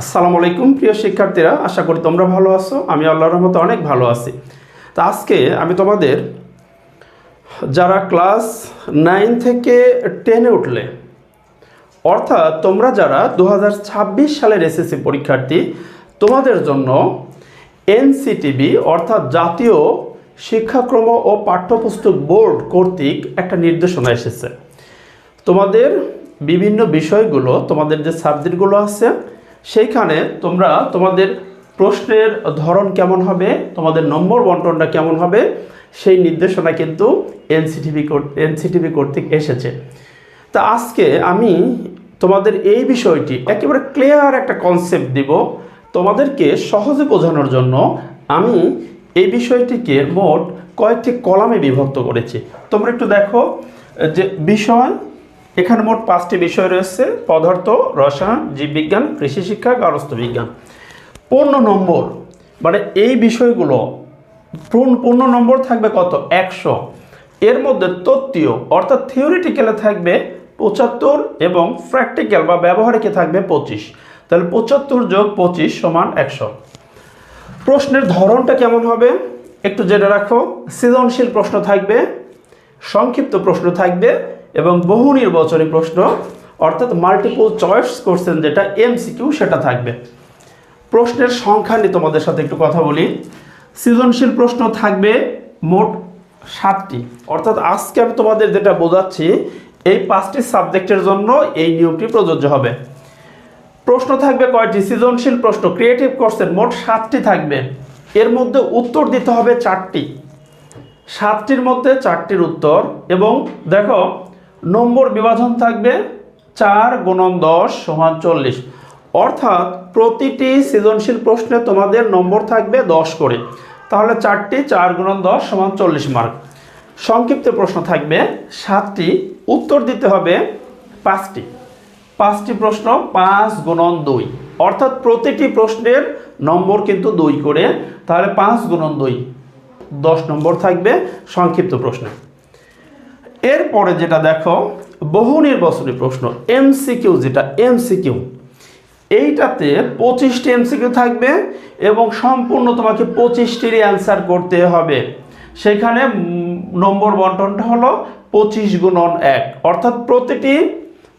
আসসালামু আলাইকুম, প্রিয় শিক্ষার্থীরা। আশা করি তোমরা ভালো আছো। আমি আল্লাহর রহমতে অনেক ভালো আছি। তো আজকে আমি তোমাদের যারা ক্লাস নাইন থেকে টেনে উঠলে, অর্থাৎ তোমরা যারা দু হাজার ছাব্বিশ সালের এসএসসি পরীক্ষার্থী, তোমাদের জন্য এনসিটিবি অর্থাৎ জাতীয় শিক্ষাক্রম ও পাঠ্যপুস্তক বোর্ড কর্তৃক একটা নির্দেশনা এসেছে। তোমাদের বিভিন্ন বিষয়গুলো, তোমাদের যে সাবজেক্টগুলো আছে সেইখানে তোমরা তোমাদের প্রশ্নের ধরন কেমন হবে, তোমাদের নম্বর বন্টনটা কেমন হবে, সেই নির্দেশনা কিন্তু এনসিটিভি এনসিটিভি কর্তৃক এসেছে। তা আজকে আমি তোমাদের এই বিষয়টি একেবারে ক্লিয়ার একটা কনসেপ্ট দিব তোমাদেরকে সহজে বোঝানোর জন্য। আমি এই বিষয়টিকে মোট কয়েকটি কলামে বিভক্ত করেছি। তোমরা একটু দেখো যে বিষয় এখানে মোট পাঁচটি বিষয় রয়েছে, পদার্থ, রসায়ন, জীববিজ্ঞান, কৃষি শিক্ষা বিজ্ঞান। পূর্ণ নম্বর মানে এই বিষয়গুলো, পূর্ণ- পূর্ণ নম্বর থাকবে কত? একশো। এর মধ্যে তত্ত্বীয়, অর্থাৎ থিওরিটিক্যালে থাকবে পঁচাত্তর এবং প্র্যাকটিক্যাল বা ব্যবহারিকে থাকবে পঁচিশ। তাহলে পঁচাত্তর যোগ পঁচিশ সমান একশো। প্রশ্নের ধরনটা কেমন হবে? একটু জেনে রাখো। সৃজনশীল প্রশ্ন থাকবে, সংক্ষিপ্ত প্রশ্ন থাকবে এবং বহু নির্বাচনী প্রশ্ন, অর্থাৎ মাল্টিপল চয়েস কোশ্চেন যেটা এমসিকিউ সেটা থাকবে। প্রশ্নের সংখ্যা নিয়ে তোমাদের সাথে একটু কথা বলি। সৃজনশীল প্রশ্ন থাকবে মোট সাতটি। অর্থাৎ আজকে আমি তোমাদের যেটা বোঝাচ্ছি, এই পাঁচটি সাবজেক্টের জন্য এই নিয়মটি প্রযোজ্য হবে। প্রশ্ন থাকবে কয়টি? সৃজনশীল প্রশ্ন ক্রিয়েটিভ কোর্সের মোট সাতটি থাকবে। এর মধ্যে উত্তর দিতে হবে চারটি। সাতটির মধ্যে চারটির উত্তর এবং দেখো নম্বর বিভাজন থাকবে চার গুণন দশ সমান চল্লিশ। অর্থাৎ প্রতিটি সৃজনশীল প্রশ্নে তোমাদের নম্বর থাকবে দশ করে। তাহলে চারটি চার গুণন দশ সমান চল্লিশ মার্ক। সংক্ষিপ্ত প্রশ্ন থাকবে, সাতটি। উত্তর দিতে হবে পাঁচটি। পাঁচটি প্রশ্ন পাঁচ গুণন দুই। অর্থাৎ প্রতিটি প্রশ্নের নম্বর কিন্তু দুই করে। তাহলে পাঁচ গুণন দুই। দশ নম্বর থাকবে সংক্ষিপ্ত প্রশ্নে। এরপরে যেটা দেখো, বহু নির্বাচনী প্রশ্ন এমসিকিউ যেটা এমসিকিউ এইটাতে পঁচিশটি এমসিকিউ থাকবে এবং সম্পূর্ণ তোমাকে পঁচিশটিরই অ্যান্সার করতে হবে। সেখানে নম্বর বন্টনটা হলো পঁচিশ গুণন এক। অর্থাৎ প্রতিটি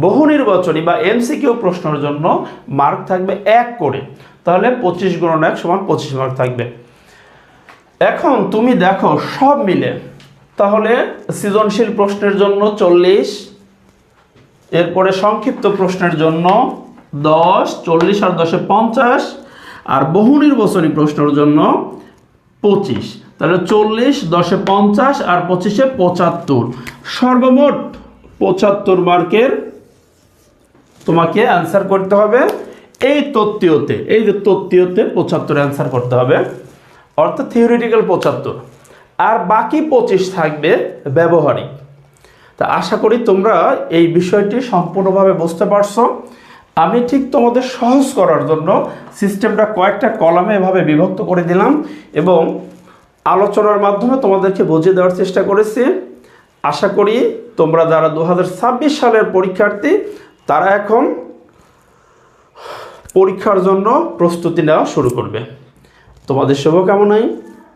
বহু নির্বাচনী বা এমসিকিউ প্রশ্নের জন্য মার্ক থাকবে এক করে। তাহলে পঁচিশ গুণন এক সমান পঁচিশ মার্ক থাকবে। এখন তুমি দেখো সব মিলে তাহলে সৃজনশীল প্রশ্নের জন্য চল্লিশ, এরপরে সংক্ষিপ্ত প্রশ্নের জন্য দশ, চল্লিশ আর দশে পঞ্চাশ, আর বহু নির্বাচনী প্রশ্নের জন্য পঁচিশ। তাহলে চল্লিশ, দশে পঞ্চাশ আর পঁচিশে পঁচাত্তর। সর্বমোট পঁচাত্তর মার্কের তোমাকে অ্যান্সার করতে হবে এই তত্ত্বীয়তে। এই যে তত্ত্বীয়তে পঁচাত্তর অ্যান্সার করতে হবে। অর্থাৎ থিওরিটিক্যাল পঁচাত্তর। আর বাকি পঁচিশ থাকবে ব্যবহারিক। তা আশা করি তোমরা এই বিষয়টি সম্পূর্ণভাবে বুঝতে পারছ। আমি ঠিক তোমাদের সহজ করার জন্য সিস্টেমটা কয়েকটা কলামে এভাবে বিভক্ত করে দিলাম এবং আলোচনার মাধ্যমে তোমাদেরকে বুঝিয়ে দেওয়ার চেষ্টা করেছি। আশা করি তোমরা যারা দু হাজার ছাব্বিশ সালের পরীক্ষার্থী, তারা এখন পরীক্ষার জন্য প্রস্তুতি নেওয়া শুরু করবে। তোমাদের শুভকামনাই।